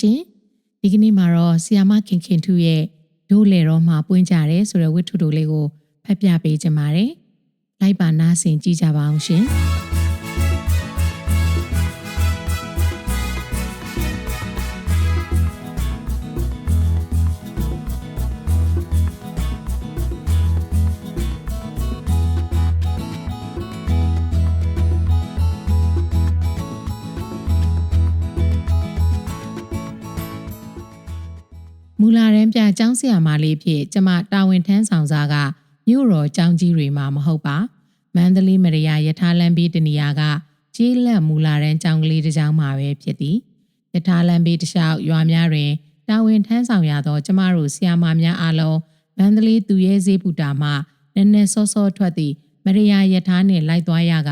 ရှင်ဒီကနေ့မှာတော့ဆီယာမခင်ခင်ထူရဲ့ဒိုးလေတော့မှာပွင့်ကြတယ်ဆိုတဲ့ဝတ္ထုတို့လေးကိုဖတ်ပြပေးခြင်းပါတယ်လိုက်ပါနားဆင်ကြည့်ကြပါအောင်ရှင် မူလာရန်ပြကျောင်းဆရာမလေးဖြစ်ကျမတာဝန်ထမ်းဆောင်စားကမြို့တော်ကျောင်းကြီးတွေမှာမဟုတ်ပါမန္တလေးမရယာယထာလန်ဘေးတနေရာကကျေးလက်မူလာရန်ကျောင်းကလေးတစ်ကျောင်းမှာပဲဖြစ်သည်ယထာလန်ဘေးတစ်လျှောက်ရွာများတွင်တာဝန်ထမ်းဆောင်ရသောကျမတို့ဆရာမများအားလုံးမန္တလေးသူရဲဈေးပူတာမှနည်းနည်းစောစောထွက်သည့်မရယာယထာနှင့်လိုက်သွားရက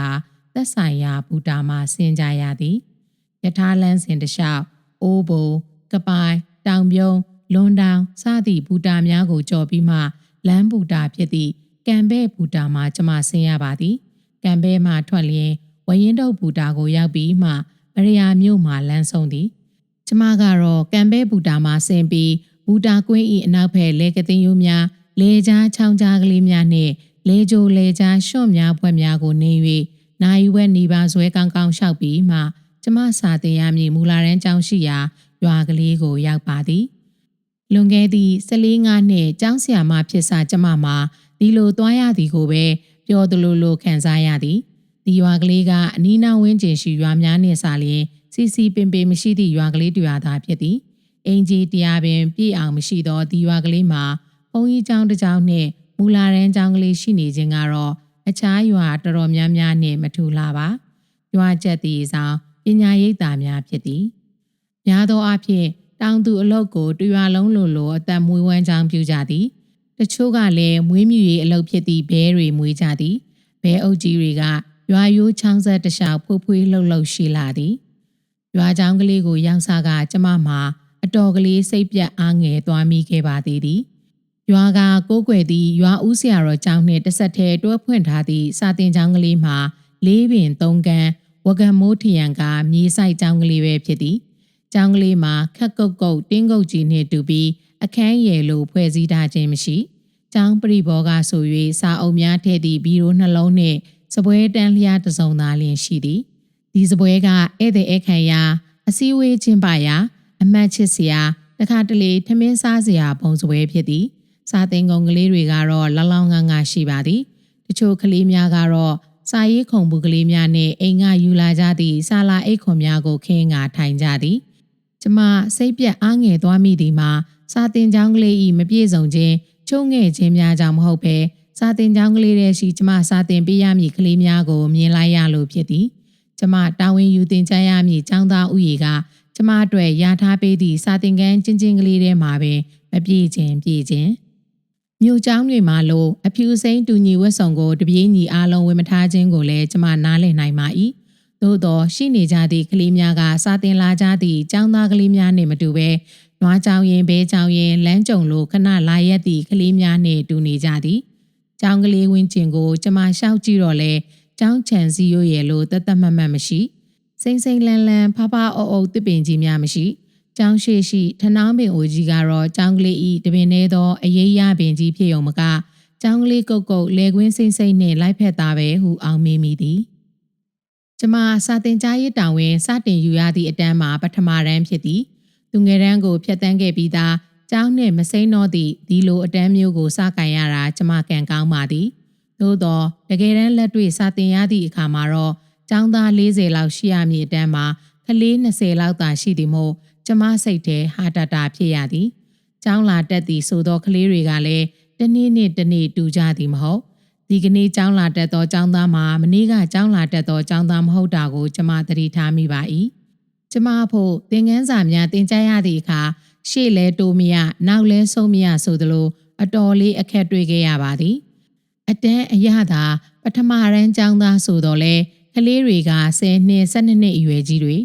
သက်ဆိုင်ရာဘူတာမှဆင်ကြရသည်ယထာလန်စဉ်တစ်လျှောက်အိုးဘုံကပိုင်တောင်ပြုံး လွန်တောင်စသည့်ဘူတာများကိုကြော်ပြီးမှလမ်းဘူတာဖြစ်သည့်ကံဘဲဘူတာမှာကျမဆင်းရပါသည်ကံဘဲမှထွက်လျင်ဝရင်တုတ်ဘူတာကိုရောက်ပြီးမှမရယာမြို့မှာလမ်းဆုံးသည်ကျမကတော့ကံဘဲဘူတာမှာဆင်းပြီးဘူတာကွင်းဤအနောက်ဘက်လေကသိန်းရိုးများလေကြားချောင်းကြားကလေးများနှင့်လေကြိုလေကြားရှွန့်များဘွက်များကိုနေ၍နိုင်ဝဲနေပါဇွဲကောင်းကောင်းလျှောက်ပြီးမှကျမစာတင်ရမည်မူလာရန်ကျောင်းရှိရာရွာကလေးကိုရောက်ပါသည် လွန်ခဲ့သည့်14ငါနှစ်ကျောင်းဆရာမဖြစ်စာကျမမှာဒီလိုသွားရသည်ကိုပဲပြောသလိုလိုခံစားရသည်ဒီရွာကလေးကအနီးနားဝန်းကျင်ရှိရွာများနှင့်စာလျင်စီစီပင်ပင်မရှိသည့်ရွာကလေးတူရသာဖြစ်သည်အင်ဂျီတရားပင်ပြည့်အောင်မရှိသောဒီရွာကလေးမှာဘုံကြီးကျောင်းတစ်ကျောင်းနှင့်မူလာရန်ကျောင်းကလေးရှိနေခြင်းကတော့အခြားရွာတော်တော်များများနှင့်မထူလာပါရွာချက်သည့်ဆောင်ပညာရိပ်သာများဖြစ်သည်များသောအားဖြင့် တောင်သူအလုတ်ကိုတရွာလုံးလိုလိုအသက်မွေးဝမ်းကြောင်းပြုကြသည်တချို့ကလည်းမွေးမြူရေးအလုပ်ဖြစ်သည့်ဘဲတွေမွေးကြသည်ဘဲအုပ်ကြီးတွေကရွာရိုးချောင်းဆက်တခြားဖွေးဖွေးလှုပ်လှုပ်ရှိလာသည်ရွာချောင်းကလေးကိုရောက်စားကကျမမှာအတော်ကလေးစိတ်ပြတ်အားငယ်သွားမိခဲ့ပါသေးသည်ရွာကကိုးကွယ်သည့်ရွာဦးဆရာတော်ကျောင်းနှင့်တစ်ဆက်တည်းတွဲဖွင့်ထားသည့်စာတင်ကျောင်းကလေးမှာလေးပင်သုံးကန်ဝကံမိုးထရံကမြေဆိုင်ကျောင်းကလေးပဲဖြစ်သည် ကျောင်းကလေးမှာခက်ကုတ်ကုတ်တင်းကုတ်ကြီးနှင့်တူပြီးအခန်းရည်လိုဖွဲ့စည်းထားခြင်းမရှိကျောင်းပရိဘောကဆို၍စာအုပ်များထည့်သည့်ဘီရိုနှလုံးနှင့်စပွဲတန်းလျားတစ်စုံသားလျင်ရှိသည်ဒီစပွဲကဧည့်သည်အခမ်းရာအစည်းအဝေးချင်းပါရာအမတ်ချစ်စရာတခါတလေထမင်းစားစရာပုံစပွဲဖြစ်သည်စာသင်ကုန်ကလေးတွေကတော့လောင်လောင်ငါငါရှိပါသည်တချို့ကလေးများကတော့စာရေးခုံဘူးကလေးများနှင့်အိမ်ကယူလာကြသည့်စာလာအိတ်ခွန်များကိုခင်းငါထိုင်ကြသည် ကျမစိတ်ပြက်အားငယ်သွားမိသည်မှာစာတင်ကျောင်းကလေးဤမပြည့်စုံခြင်းချုံငဲ့ခြင်းများကြောင့်မဟုတ်ပဲစာတင်ကျောင်းကလေးရဲ့ရှိကျမစာတင်ပေးရမည့်ကလေးများကိုမြင်လိုက်ရလို့ဖြစ်သည်ကျမတာဝန်ယူတင်ချရမည့်ကျောင်းသားဥယေကကျမအတွက်ရထားပေးသည့်စာတင်ခန်းချင်းချင်းကလေးထဲမှာပင်မပြည့်ခြင်းပြည့်ခြင်းမြို့ကျောင်းတွေမှာလို့အဖြူစိမ့်တူညီဝတ်ဆောင်ကိုတပြေးညီအားလုံးဝေမထားခြင်းကိုလည်းကျမနားလည်နိုင်ပါ၏ သို့သောရှိနေကြသည့်ကလေးများကစာတင်လာကြသည့်ចောင်းသားကလေးများနှင့်မတူဘဲနွားကြောင်ရင်ဘဲကြောင်ရင်လမ်းကြုံလိုခဏလာရက်သည့်ကလေးများနှင့်တူနေကြသည်။ကြောင်ကလေးဝင်းကျင်ကိုကျမရှောက်ကြည့်တော့လဲကြောင်ချန်စီရိုးရဲ့လို့တသက်မှတ်မှတ်မရှိ။စိမ့်စိမ့်လန်းလန်းဖဖအော်အော်တစ်ပင်ကြီးများမရှိ။ကြောင်ရှိရှိထနောင်းပင်အိုကြီးကတော့ကြောင်ကလေးဤတပင်ထဲသောအရေးရပင်ကြီးဖြစ်ုံမကကြောင်ကလေးကုတ်ကုတ်လေကွင်းစိမ့်စိမ့်နှင့်လိုက်ဖက်သားပဲဟုအောင်မေးမိသည်။ ကျမစာတင်ကြားရေးတာဝန်စတင်ယူရသည့်အတန်းမှာပထမတန်းဖြစ်သည်သူငယ်တန်းကိုဖျက်တမ်းခဲ့ပြီးသားကျောင်းနှင့်မစိမ့်တော့သည့်ဒီလိုအတန်းမျိုးကိုစကန်ရတာကျမကံကောင်းပါသည်သို့သောတကယ်တမ်းလက်တွေ့စာတင်ရသည့်အခါမှာတော့ကျောင်းသား40လောက်ရှိရမည်အတန်းမှာကလေး20လောက်သာရှိသည်မို့ကျမစိတ်ထဲဟာတတာဖြစ်ရသည်ကျောင်းလာတက်သည့်ဆိုသောကလေးတွေကလည်းတနေ့နေ့တနေ့တူကြသည်မဟုတ် ဒီကနေ့ကျောင်းလာတက်သောကျောင်းသားမှာမနေ့ကကျောင်းလာတက်သောကျောင်းသားမဟုတ်တာကိုကျမသတိထားမိပါ၏ကျမဖို့သင်ခန်းစာများသင်ကြားရသည့်အခါရှေ့လဲတိုးမရနောက်လဲဆုံးမရဆိုသလိုအတော်လေးအခက်တွေ့ခဲ့ရပါသည်အတန်းအရသာပထမရန်ကျောင်းသားဆိုတော့လဲကလေးတွေက10နှစ်12နှစ်အရွယ်ကြီးတွေ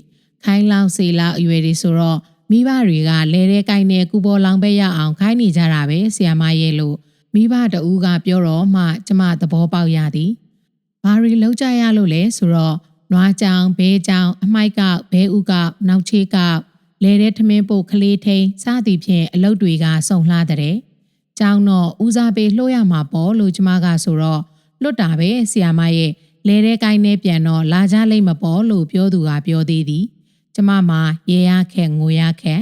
ခိုင်းလောင်စေလောက်အရွယ်တွေဆိုတော့မိဘတွေကလဲတဲ့ကိုင်းနဲ့ကူပေါ်လောင်ပဲရအောင်ခိုင်းနေကြတာပဲဆီယမရဲ့လို့ မိဘတဦးကပြောတော့မှကျမသဘောပေါက်ရသည်ဘာတွေလောက်ကြရလို့လဲဆိုတော့နွားကြောင်ဘဲကြောင်အမိုက်ကောက်ဘဲဥကောက်နောက်ချေးကောက်လဲတဲ့ထမင်းပုတ်ကလေးထိန်စသည်ဖြင့်အလုပ်တွေကစုံလှတဲ့။ကျောင်းတော့ဦးစားပေးလှိုးရမှာပေါ့လို့ကျမကဆိုတော့လွတ်တာပဲဆီယာမရဲ့လဲတဲ့ကိုင်းနဲ့ပြန်တော့လာကြလိမ့်မပေါ့လို့ပြောသူကပြောသေးသည်။ကျမမှာရေရခက်ငိုရခက်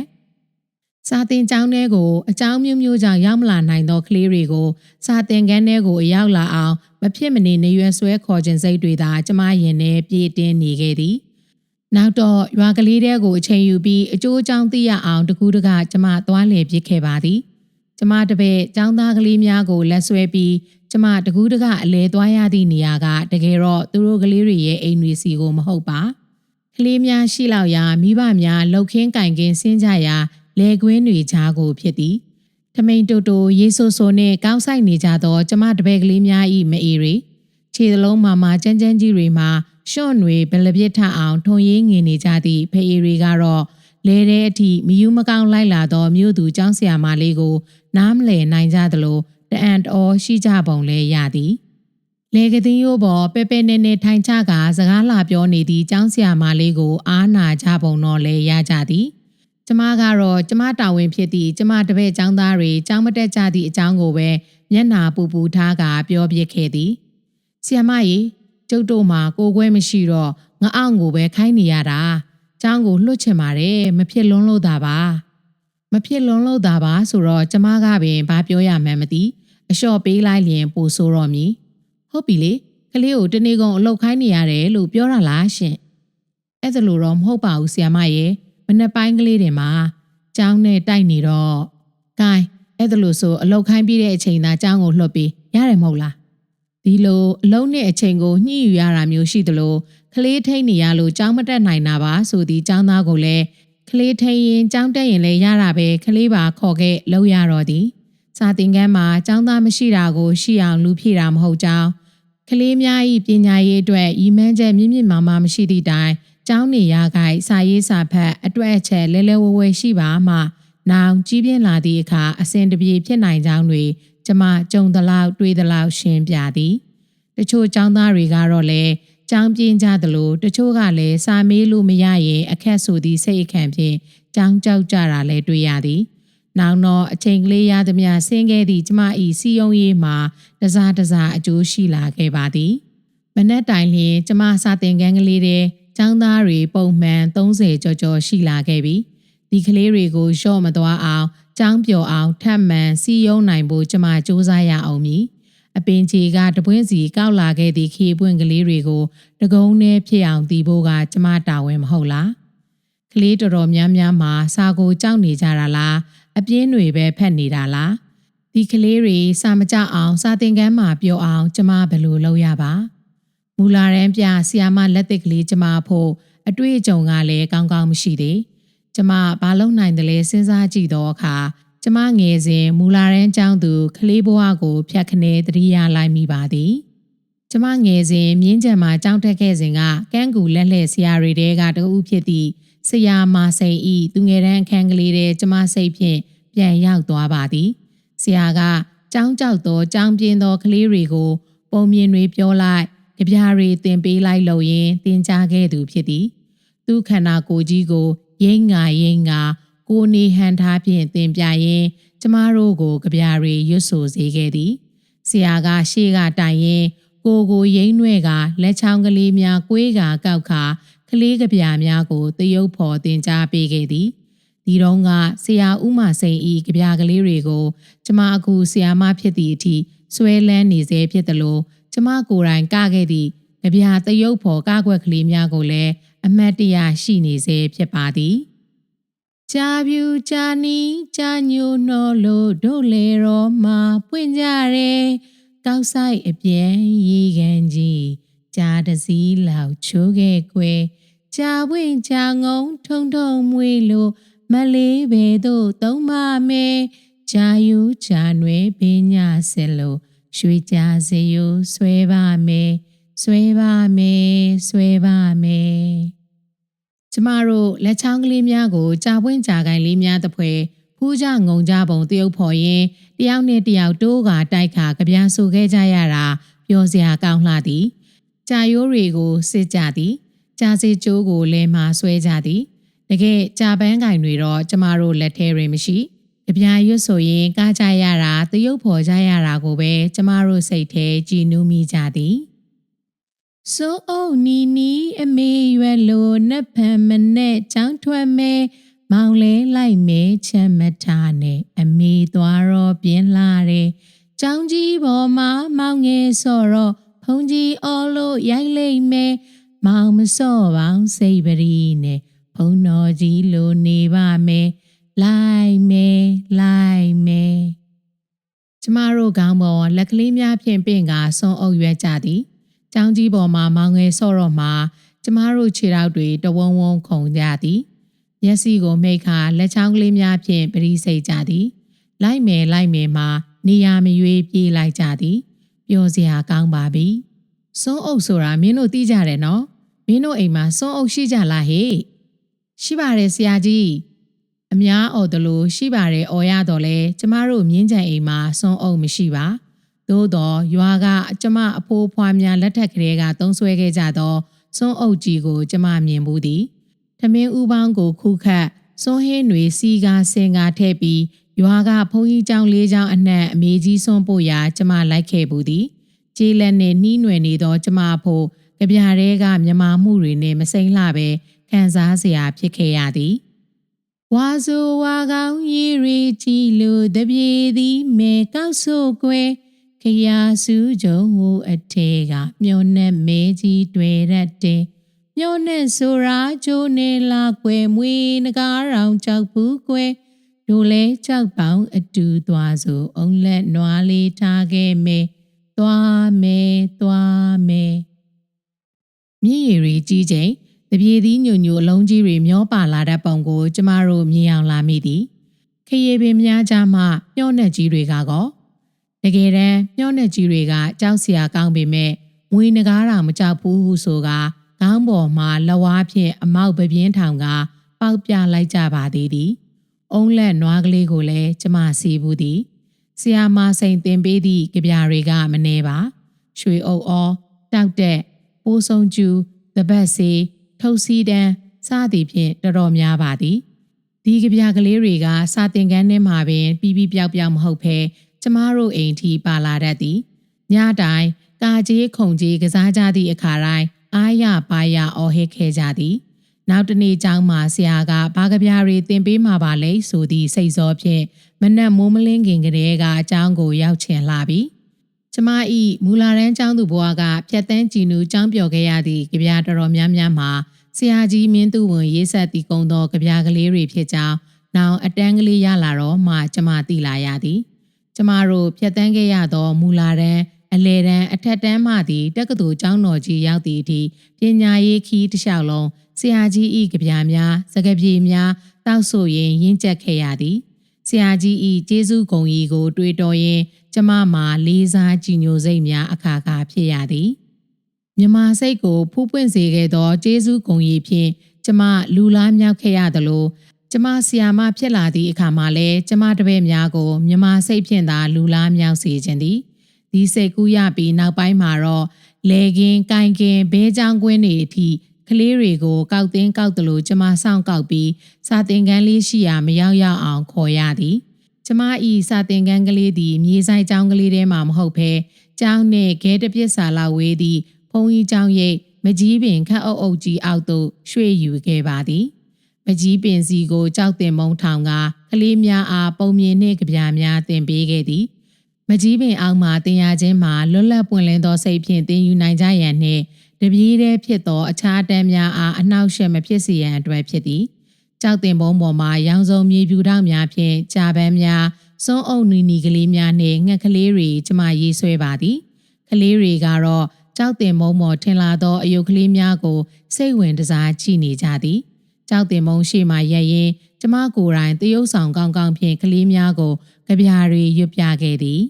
စာတင်ကျောင်းထဲကိုအကြောင်းမျိုးမျိုးကြောင့်ရောက်မလာနိုင်သောကလေးတွေကိုစာတင်ခန်းထဲကိုအရောက်လာအောင်မဖြစ်မနေနေရွယ်ဆွဲခေါ်ခြင်းစိတ်တွေသာကျမရင်ထဲပြေးတင်းနေခဲ့သည်။နောက်တော့ရွာကလေးတဲကိုအချိန်ယူပြီးအကျိုးအကြောင်းသိရအောင်တကူးတကကျမသွားလေပြစ်ခဲ့ပါသည်။ကျမတပည့်ចောင်းသားကလေးများကိုလက်ဆွဲပြီးကျမတကူးတကအလဲသွားရသည့်နေရာကတကယ်တော့သူတို့ကလေးတွေရဲ့အိမ်တွေစီကိုမဟုတ်ပါ။ကလေးများရှိလောက်ရာမိဘများလှုပ်ခင်းကင်ကင်းဆင်းကြရာ လေကွင်းတွေကြားကိုဖြစ်သည်။ထမိန်တူတူရေဆိုဆိုနှင့်ကောင်းဆိုင်နေကြသောကျမတပည့်ကလေးများ၏မအေရီခြေသလုံးမာမာကြမ်းကြမ်းကြီးတွေမှာရှွန့်တွေဘလပြစ်ထအောင်ထုံရင်းငင်နေကြသည့်ဖေအေရီကတော့လဲတဲ့အထိမယူမကောင်းလိုက်လာသောမြို့သူကျောင်းဆရာမလေးကို နားမလည်နိုင်ကြသလိုတအန်တော်ရှိကြပုံလဲရသည်လေကသိန်းရိုးပေါ်ပဲပဲနေနေထိုင်ချကစကားလာပြောနေသည့်ကျောင်းဆရာမလေးကို အားနာကြပုံတော့လဲရကြသည် ကျမကတော့ကျမတာဝန်ဖြစ်သည့်ကျမတပည့်ចောင်းသားတွေចောင်းမတက်ကြသည့်အကြောင်းကိုပဲမျက်နာပူပူထားကပြောပြခဲ့သည်ဆီယမကြီးကျုပ်တို့မှာကိုခွဲမရှိတော့ငအောင်ကိုပဲခိုင်းနေရတာចောင်းကိုလွတ်ချင်ပါတယ်မဖြစ်လွန်းလို့သာပါမဖြစ်လွန်းလို့သာပါဆိုတော့ကျမကပင်ဘာပြောရမှန်းမသိအလျှော့ပေးလိုက်ရင်ပိုဆိုးတော့မည်ဟုတ်ပြီလေကလေးကိုတနေ့ကုန်အလုတ်ခိုင်းနေရတယ်လို့ပြောတာလားရှင်အဲ့ဒါလို့တော့မဟုတ်ပါဘူးဆီယမရဲ့ မနေ့ပိုင်းကလေးတွေမှာကျောင်းနဲ့တိုက်နေတော့ဂိုင်းအဲ့ဒါလို့ဆိုအလုတ်ခိုင်းပြီးတဲ့အချိန်သာကျောင်းကိုလှုပ်ပြီးရတယ်မဟုတ်လားဒီလိုအလုံးနဲ့အချိန်ကိုညှိယူရတာမျိုးရှိသလိုကလေးထိန်နေရလို့ကျောင်းမတက်နိုင်တာပါဆိုသည်ကျောင်းသားကိုလည်းကလေးထိန်ရင်ကျောင်းတက်ရင်လည်းရတာပဲကလေးပါခေါ်ခဲ့လောက်ရတော့သည်စာသင်ခန်းမှာကျောင်းသားမရှိတာကိုရှိအောင်လူဖြည့်တာမဟုတ်ကြောင်းကလေးများ၏ပညာရေးအတွက်ဤမှန်းချက်မြင့်မြင့်မာမာမရှိသည့်တိုင် ကျောင်းနေရခိုင်စာရေးစာဖတ်အတွက်အချက်လဲလဲဝဲဝဲရှိပါမှနောင်ကြီးပြင်းလာသည့်အခါအစဉ်တပြေဖြစ်နိုင်ကြောင်းတွေကျမကြုံသလောက်တွေးသလောက်ရှင်းပြသည်တချို့ကျောင်းသားတွေကတော့လည်းကျောင်းပြင်းကြသလိုတချို့ကလည်းစာမေးလို့မရရင်အခက်ဆိုသည့်စိတ်အခန့်ဖြင့်ကျောင်းကြောက်ကြတာလည်းတွေ့ရသည်နောင်တော့အချိန်ကလေးရသမျှဆင်းခဲ့သည့်ကျမ၏စီယုံရေးမှာတစားတစားအကျိုးရှိလာခဲ့ပါသည်မနက်တိုင်လျင်ကျမစာသင်ခန်းကလေးတဲ့ ကျောင်းသားတွေပုံမှန်30ကျော်ကျော်ရှိလာခဲ့ပြီဒီကလေးတွေကိုလျှော့မသွားအောင်ကျောင်းပျော်အောင်ထပ်မံစီယုံနိုင်ဖို့ကျမစူးစမ်းရအောင်မည်အပင်ကြီးကတပွင့်စီကောက်လာခဲ့သည့်ခေပွင့်ကလေးတွေကိုတကုံးနဲ့ဖြစ်အောင်တီးဖို့ကကျမတာဝန်မဟုတ်လားကလေးတော်တော်များများမှာစာကိုကြောက်နေကြတာလားအပြင်းတွေပဲဖက်နေတာလားဒီကလေးတွေစာမကြအောင်စာသင်ခန်းမှာပြောအောင်ကျမဘယ်လိုလုပ်ရပါ မူလာရန်ပြဆီယာမလက်သစ်ကလေးကျမဖို့အတွေ့အကြုံကလည်းကောင်းကောင်းမရှိသေးကျမဘာလုပ်နိုင်တယ်လဲစဉ်းစားကြည့်တော့အခါကျမငယ်စဉ်မူလာရန်ကျောင်းသူကလေးဘဝကိုဖြတ်ခနဲတတိယလိုက်မိပါသည်ကျမငယ်စဉ်မြင်းကြံမှာကြောင်းတက်ခဲ့စဉ်ကကန်းကူလက်လှည့်ဆရာတွေတဲကတအုပ်ဖြစ်သည့်ဆရာမစိန်ဤသူငယ်တန်းအခန်းကလေးတဲကျမစိတ်ဖြင့်ပြန်ရောက်သွားပါသည်ဆရာကကြောင်းကြောက်သောကြောင်းပြင်းသောကလေးတွေကို ပုံမြင်တွေပြောလိုက် ကြပြားတွေတင်ပေးလိုက်လို့ရင်တင်ကြားခဲ့သူဖြစ်သည်သူခန္ဓာကိုယ်ကြီးကိုရိမ့်ငါရိမ့်ငါကိုနေဟန်ထားဖြင့်တင်ပြရင်းကျမတို့ကိုကြပြားတွေရွတ်ဆိုစေခဲ့သည်ဆရာကရှေ့ကတိုင်ရင်ကိုကိုရိမ့်နှဲ့ကလက်ချောင်းကလေးများကွေးကကောက်ခါကလေးကြပြားများကိုတရုပ်ဖော်တင်ကြားပေးခဲ့သည်ဒီတော့ကဆရာဦးမစိန်ဤကြပြားကလေးတွေကို ကျမအခုဆရာမဖြစ်သည့်အထိဆွဲလန်းနေစေဖြစ်တယ်လို့ ကျမကိုယ်တိုင်ကခဲ့သည့်ကြပြားတရုပ်ဖော်ကားကွက်ကလေးများကိုလည်းအမတ်တရရှိနေစေဖြစ်ပါသည်ကြာပြူကြာနီးကြာညိုနှောလို့တို့လေရောမှာပွင့်ကြတယ်ကောက်ဆိုင်အပြန်ရေကန်ကြီးကြာတစည်းလောက်ချိုးခဲ့ကွယ်ကြာပွင့်ကြာငုံထုံထုံမွေလို့မလေးပဲတို့သုံးပါမယ်ကြာယူကြာနွယ်ပညာဆက်လို့ ရွှေကြစေယဆွဲပါမယ်ဆွဲပါမယ်ဆွဲပါမယ်ကျမတို့လက်ချောင်းကလေးများကိုကြာပွင့်ကြာကိုင်းလေးများတဖွဲဖူးကြငုံကြပုံတရုပ်ဖော်ရင်တယောက်နဲ့တယောက်တိုးကတိုက်ခါကြပြားဆူခဲ့ကြရတာပြောစရာကောင်းလှသည်ကြာရိုးတွေကိုစစ်ကြသည်ကြာစီကျိုးကိုလဲမှာဆွဲကြသည်တကယ်ကြာပန်းကင်တွေတော့ကျမတို့လက်ထဲတွေမရှိ ကြပြာရွတ်ဆိုရင်ကားကြရတာတရုပ်ဖော်ကြရတာကိုပဲကျမတို့စိတ်ထဲကြည်နူးမိကြသည်စိုးအုပ်နီနီအမေရွယ်လိုနှက်ဖန်မနဲ့ချောင်းထွက်မဲမောင်လဲလိုက်မဲချက်မထားနဲ့အမေသွားတော့ပြင်းလာတယ်ကျောင်းကြီးပေါ်မှာမောင်ငယ်ဆော့တော့ဖုန်ကြီးအော်လို့ရိုက်လိုက်မဲမောင်မဆော့ပေါင်းစိတ်ပရီနဲ့ဖုန်တော်ကြီးလိုနေပါမယ် လိုက်မဲလိုက်မဲကျမတို့ကောင်းပေါ်လက်ကလေးများဖြင့်ပင့်ကဆွန်အုပ်ရွက်ကြသည်။ကျောင်းကြီးပေါ်မှာမောင်ငယ်ဆော့တော့မှကျမတို့ခြေထောက်တွေတဝုံဝုံခုန်ကြသည်။မျက်စိကိုမိတ်ခါလက်ချောင်းကလေးများဖြင့်ပရိစိတ်ကြသည်။လိုက်မယ်လိုက်မယ်မှာနေရာမရွေးပြေးလိုက်ကြသည်။ပျော်စရာကောင်းပါပြီ။ဆွန်အုပ်ဆိုတာမင်းတို့သိကြတယ်နော်။မင်းတို့အိမ်မှာဆွန်အုပ်ရှိကြလားဟေ့။ရှိပါတယ်ဆရာကြီး။ အများအော်တလို့ရှိပါတယ်အော်ရတော့လဲကျမတို့မြင်းကြံအိမ်မှာစွန်းအုပ်မရှိပါသို့တော့ရွာကကျမအဖိုးဖွားများလက်ထက်ကလေးကသုံးဆွဲခဲ့ကြသောစွန်းအုပ်ကြီးကို ကျမမြင်ဘူးသည်ထမင်းဥပေါင်းကိုခုခတ်စွန်းဟင်းတွေစီကားစင်ကားထည့်ပြီးရွာကဘုံကြီးကျောင်းလေးကျောင်းအနှံ့အမေကြီးစွန်းပို့ရာကျမလိုက်ခဲ့ဘူးသည်ကျေးလက်နှင့်နှီးနွယ်နေသောကျမဖို့ကြပြားတဲကမြမာမှုတွေနဲ့မစိမ့်လှပဲခံစားစရာဖြစ်ခဲ့ရသည် ဝါဆိုဝါကောင်းရီရီကြည်လို့တပြေသည်မေကောက်ဆိုကွယ်ခရာစုကြုံဟူအထေကမျောနဲ့မဲကြီးတွေ့ရက်တဲ့မျောနဲ့ဆိုရာကျိုးနေလာကွယ်မွေးနဂါးရောင်ကြောက်ဘူးကွယ်တို့လဲကြောက်ပေါင်းအတူသွားဆိုအုံလက်နွားလေးထားခဲ့မေသွားမေသွားမေမြည်ရည်ရီကြီးချိန် တပြေသည်ညိုညိုအလုံးကြီးတွေမျောပါလာတဲ့ပုံကို ကျမတို့မြင်အောင်လာမိသည်ခရီးပင်များကြားမှမျောနဲ့ကြီးတွေကကောတကယ်တမ်းမျောနဲ့ကြီးတွေကကြောက်စရာကောင်းပေမဲ့ငွေနဂါးတာမကြောက်ဘူးဟုဆိုကခေါင်းပေါ်မှာလဝါဖြင့်အမောက်ပပြင်းထောင်ကပေါက်ပြလိုက်ကြပါသေးသည်အုံးလက်နွားကလေးကိုလည်းကျမစီဘူးသည်ဆီယာမစိန်တင်ပေးသည့်ကြပြာတွေကမနေပါ ရွှေအုပ်အောတောက်တဲ့ပိုးဆုံးကျူတပတ်စီ ထုတ်စီတန်းစသည်ဖြင့်တော်တော်များပါသည်ဒီကြပြကလေးတွေကစာတင်ကန်းထဲမှာပင်ပြီးပြီးပြောက်ပြောက်မဟုတ်ဘဲကျမတို့အိမ်ထိပါလာတတ်သည်ညတိုင်းကာကြီးခုံကြီးကစားကြသည့်အခါတိုင်းအားရပါရအော်ဟစ်ခဲ့ကြသည် နောက်တနေ့ကျောင်းမှာဆရာကဘာကပြားတွေတင်ပေးမှာပါလဲဆိုသည့်စိတ်စောဖြင့်မနက်မိုးမလင်းခင်ကတည်းကအကျောင်းကိုရောက်ချင်လာပြီ ကျမဤမူလာရန်ကျောင်းသူဘွားကဖြတ်တန်းကြည်နူးကျောင်းပြော်ခဲ့ရသည့်ကြပြားတော်တော်များများမှာဆရာကြီးမင်းသူဝင်ရေးဆက်တည်ကုံသောကြပြားကလေးတွေဖြစ်ကြောင်းနောက်အတန်းကလေးရလာတော့မှကျမသိလာရသည် ကျမတို့ဖြတ်တန်းခဲ့ရသောမူလာရန်အလေတန်းအထက်တန်းမှသည်တက္ကသိုလ်ကျောင်းတော်ကြီးရောက်သည့်အထိပညာရေးခီးတစ်လျှောက်လုံးဆရာကြီးဤကြပြားများစကားပြေများတောက်ဆိုရင်ရင့်ကျက်ခဲ့ရသည် ဆရာကြီးဤကျေးဇူးဂုံကြီးကို တွေးတော်ရင်ကျမမှာလေးစားကြည်ညိုစိတ်များအခါခါဖြစ်ရသည်မြမစိတ်ကိုဖူးပွင့်စေခဲ့သောကျေးဇူးဂုံကြီးဖြင့်ကျမလူလားမြောက်ခဲ့ရသလိုကျမဆီယာမဖြစ်လာသည့်အခါမှာလည်းကျမတပည့်များကိုမြမစိတ်ဖြင့်သာလူလားမြောက်စေခြင်းသည်ဒီစိတ်ကူးရပြီးနောက်ပိုင်းမှာတော့လေကင်း၊ကိုင်ကင်း၊ဘဲချောင်းကွင်းတွေအထိ ကလေးတွေကိုကောက်တင်းကောက်တယ်လို့ကျမစောင့်ကောက်ပြီးစာသင်ခန်းလေးရှိရာမရောက်ရောက်အောင်ခေါ်ရသည်ကျမဤစာသင်ခန်းကလေးသည်မြေဆိုင်ကျောင်းကလေးထဲမှာမဟုတ်ဘဲကျောင်းနှင့်ခဲတပြစ်စာလောက်ဝေးသည့်ဘုံကြီးကျောင်းရိပ်မကြီးပင်ခတ်အုပ်အုပ်ကြီးအောက်သို့ရွှေ့ယူခဲ့ပါသည်မကြီးပင်စီကိုကြောက်တင်မုံထောင်ကကလေးများအားပုံမြင်နှင့်ကြပြများတင်ပေးခဲ့သည်မကြီးပင်အောက်မှတင်ရခြင်းမှာလွတ်လပ်ပွင့်လင်းသောစိတ်ဖြင့်တင်ယူနိုင်ကြရန်နှင့် တပြေးတည်းဖြစ်သောအခြားတန်းများအားအနှောက်အယှက်မဖြစ်စေရန်အတွက်ဖြစ်သည်ကြောက်တင်ပုံးပေါ်မှာရောင်စုံမြေပြူထောက်များဖြင့်ကြာပန်းများစွန်းအုပ်နီနီကလေးများနှင့်ငှက်ကလေးတွေကျမရေးဆွဲပါသည်ကလေးတွေကတော့ကြောက်တင်မုံမော်ထင်လာသောအယုတ်ကလေးများကိုစိတ်ဝင်တစားကြည့်နေကြသည်ကြောက်တင်မုံရှိမှရက်ရင်ကျမကိုယ်တိုင်တရုပ်ဆောင်ကောင်းကောင်းဖြင့်ကလေးများကိုကြပြာတွေရွတ်ပြခဲ့သည်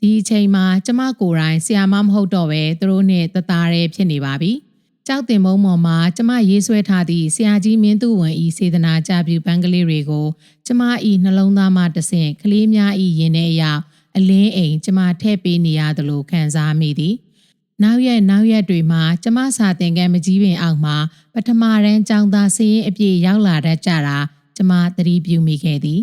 ဒီအချိန်မှာကျမကိုယ်တိုင်ဆရာမမဟုတ်တော့ပဲသူတို့နဲ့တသားရဲဖြစ်နေပါပြီကြောက်တင်မုံမော်မှာကျမရေးဆွဲထားသည့်ဆရာကြီးမင်းသူဝင်ဤစေတနာကြပြပန်းကလေးတွေကိုကျမဤနှလုံးသားမှတဆင့်ကလေးများဤရင်ထဲအရောက်အလင်းအိမ်ကျမထည့်ပေးနေရသလိုခံစားမိသည်နောက်ရက်နောက်ရက်တွေမှာကျမစာသင်ခန်းမကြီးပင်အောက်မှာပထမရန်ကျောင်းသားစည်ရင်အပြည့်ရောက်လာတတ်ကြတာကျမသတိပြုမိခဲ့သည်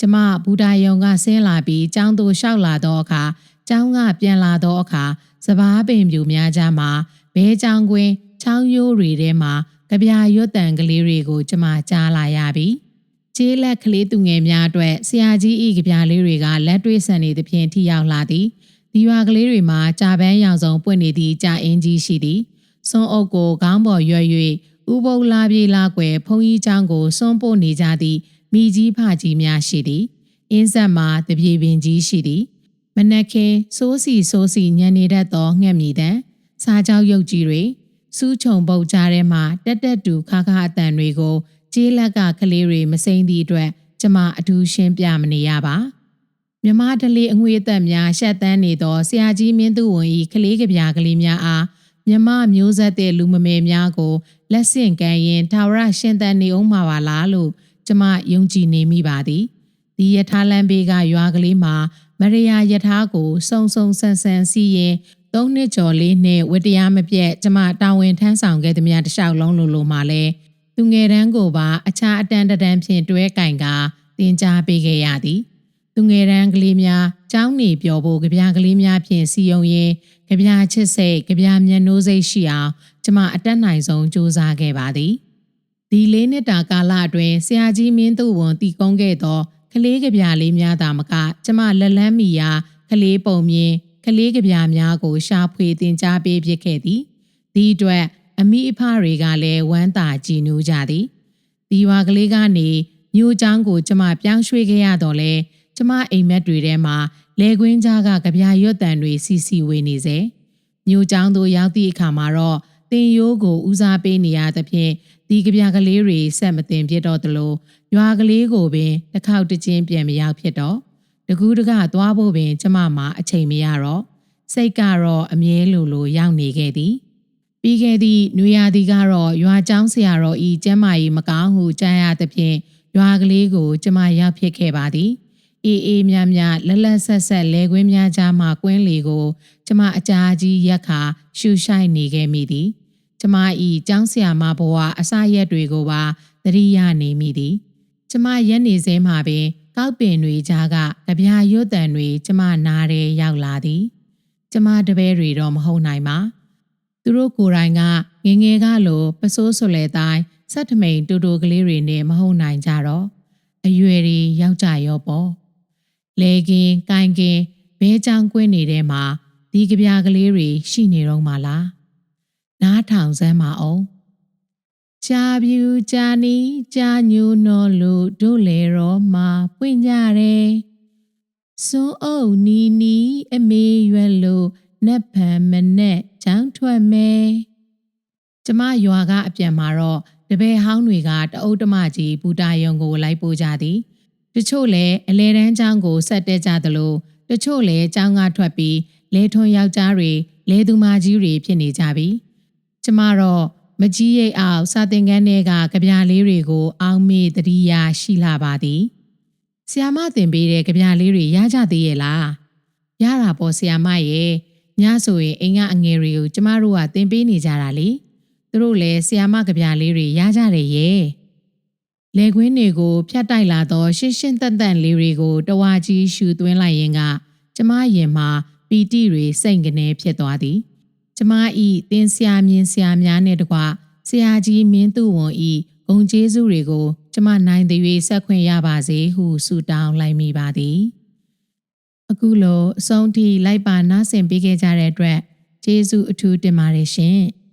ကျမဘူဒါယုံကဆင်းလာပြီးကျောင်းသို့လျှောက်လာသောအခါကျောင်းကပြန်လာသောအခါစပားပင်ပြူများကြားမှာဘဲကျောင်းကွင်းချောင်းရိုးတွေထဲမှာကြပြာရွတ်တန်ကလေးတွေကိုကျမကြားလာရပြီကျေးလက်ကလေးသူငယ်များအတွက်ဆရာကြီးဤကြပြာလေးတွေကလက်တွေ့ဆန်နေသဖြင့်ထိရောက်လာသည်ဒီရွာကလေးတွေမှာကြာပန်းရောင်စုံပွင့်နေသည့်ကြာအင်းကြီးရှိသည်စွန်းအုပ်ကိုခေါင်းပေါ်ရွက်၍ဥပုပ်လာပြေလာကွယ်ဖုံကြီးချောင်းကိုစွန့်ပို့နေကြသည့် မိကြီးဖကြီးများရှိသည်အင်းဆက်မှာတပြေပင်ကြီးရှိသည်မနက်ခင်းစိုးစီစိုးစီညံနေတတ်သောငှက်မြည်တံစားကြောက်ရုပ်ကြီးတွေစူးချုံပုတ်ကြားထဲမှာတက်တက်တူခါခါအတန်တွေကိုကျေးလက်ကကလေးတွေမစိမ့်သည့်အတွက်ကျမအထူးရှင်းပြမနေရပါမြမဒလေးအငွေအသက်များရှက်တန်းနေသောဆရာကြီးမင်းသူဝန်ဤကလေးကပြားကလေးများအားမြမမျိုးဆက်တဲ့လူမမယ်များကိုလက်ဆင့်ကမ်းရင်ထာဝရရှင်သန်နေအောင်မှာပါလားလို့ ကျမယုံကြည်နေမိပါသည်ဒီယထာလန်ဘေးကရွာကလေးမှာမရိယာယထာကိုစုံစုံဆန်ဆန်စီးရင်သုံးနှစ်ကျော်လေးနဲ့ဝတ္တရားမပြတ်ကျမတာဝန်ထမ်းဆောင်ခဲ့သမျှတစ်လျှောက်လုံးလိုလိုမှလည်းသူငယ်တန်းကိုပါအခြားအတန်းတန်းဖြင့်တွဲကင်ကတင် जा ပေးခဲ့ရသည်သူငယ်တန်းကလေးများចောင်းနေပြောဖို့ကြပြားကလေးများဖြင့်စီယုံရင်ကြပြားချစ်စိတ်ကြပြားမျက်နှိုးစိတ်ရှိအောင်ကျမအတက်နိုင်ဆုံးစူးစမ်းခဲ့ပါသည် ဒီလေးနှစ်တာကာလအတွင်းဆရာကြီးမင်းသူဝန်တည်ကုန်းခဲ့သောကလေးကြပြားလေးများသာမကကျမလက်လန်းမီယာကလေးပုံမြင်ကလေးကြပြားများကိုရှာဖွေတင် जा ပေးဖြစ်ခဲ့သည်ဒီအတွက်အမိအဖတွေကလည်းဝမ်းသာကြည်နူးကြသည်ဒီဝါကလေးကနေမြို့ချောင်းကိုကျမပြောင်းရွှေ့ခဲ့ရတော့လဲကျမအိမ်မက်တွေထဲမှာလေကွင်းကြားကကြပြာရွတ်တန်တွေစီစီဝေနေစေမြို့ချောင်းသို့ရောက်သည့်အခါမှာတော့တင်ရိုးကိုဦးစားပေးနေရသဖြင့် ဒီကြပြကလေးတွေဆက်မတင်ဖြစ်တော့သလိုရွာကလေးကိုပင်တစ်ခေါက်တစ်ချင်းပြန်မရောက်ဖြစ်တော့တကူးတကသွားဖို့ပင် ကျမမှာအချိန်မရတော့စိတ်ကတော့အမြဲလိုလိုရောက်နေခဲ့သည်ပြီးခဲ့သည့်နွေရာသီကတော့ရွာကျောင်းဆရာတော်ဤကျမ်းမာရေးမကောင်းဟုကြားရသဖြင့်ရွာကလေးကို ကျမရောက်ဖြစ်ခဲ့ပါသည်အေးအေးမြမြလက်လက်ဆက်ဆက်လဲကွင်းများကြားမှကွင်းလီကို ကျမအကြာကြီးရက်ခါရှူဆိုင်နေခဲ့မိသည် ကျမဤကျောင်းဆရာမဘဝအစရက်တွေကိုပါသတိရနေမိသည်ကျမရက်နေစဲမှာပင်ကောက်ပင်တွေကြားကကြပြာရွတ်တန်တွေကျမနားရဲရောက်လာသည် ကျမတပည့်တွေတော့မဟုတ်နိုင်ပါသူတို့ကိုယ်တိုင်ကငငယ်ကလိုပစိုးဆွလဲတိုင်းစက်ထမိန်တူတူကလေးတွေနဲ့မဟုတ်နိုင်ကြတော့အရွယ်တွေရောက်ကြရောပေါ့လေကင်ကိုင်ကင်ဘဲချောင်းကွင်းနေတဲ့မှာဒီကြပြားကလေးတွေရှိနေတော့မှလား နားထောင်စမ်းမအောင်ကြာပြူကြာနီးကြာညိုနော်လို့တို့လေရောမှာပွင့်ကြတယ်စွန်းအုပ်နီနီအမေရွယ်လို့နက်ဖန်မနဲ့ချောင်းထွက်မယ်ကျမရွာကအပြန်မှာတော့တပည့်ဟောင်းတွေကတအုပ်တမကြီးဘူတာယုံကိုလိုက်ပို့ကြသည်တချို့လည်းအလဲတန်းချောင်းကိုဆက်တက်ကြသလိုတချို့လည်းချောင်းကထွက်ပြီးလဲထွန်ယောက်ျားတွေလဲသူမကြီးတွေဖြစ်နေကြပြီ ကျမတော့မကြီးရိတ်အောင်စာသင်ခန်းထဲကကြပြလေးတွေကို အောင်းမေတတိယရှိလာပါသည်ဆီယာမသင်ပေးတဲ့ကြပြလေးတွေရကြသေးရဲ့လားရတာပေါ့ဆီယာမရဲ့ညဆိုရင်အိမ်ကအငယ်တွေကိုကျမတို့ကသင်ပေးနေကြတာလေသူတို့လည်းဆီယာမကြပြလေးတွေရကြတယ်ရဲ့လေကွင်းတွေကိုဖြတ်တိုက်လာသောရှင်းရှင်းတန်တန်လေးတွေကိုတဝါကြီးရှူသွင်းလိုက်ရင်က ကျမရင်မှာပီတိတွေစိတ်ကနေဖြစ်သွားသည် ကျမဤတင်းဆရာမြင်ဆရာများနဲ့တကွဆရာကြီးမင်းသူဝန်ဤဂုံကျေးဇူးတွေကို ကျမနိုင်သည်၍ဆက်ခွင့်ရပါစေဟုဆုတောင်းလိုက်မိပါသည်အခုလိုအဆုံးထိလိုက်ပါနားဆင်ပေးခဲ့ကြတဲ့အတွက်ကျေးဇူးအထူးတင်ပါတယ်ရှင်။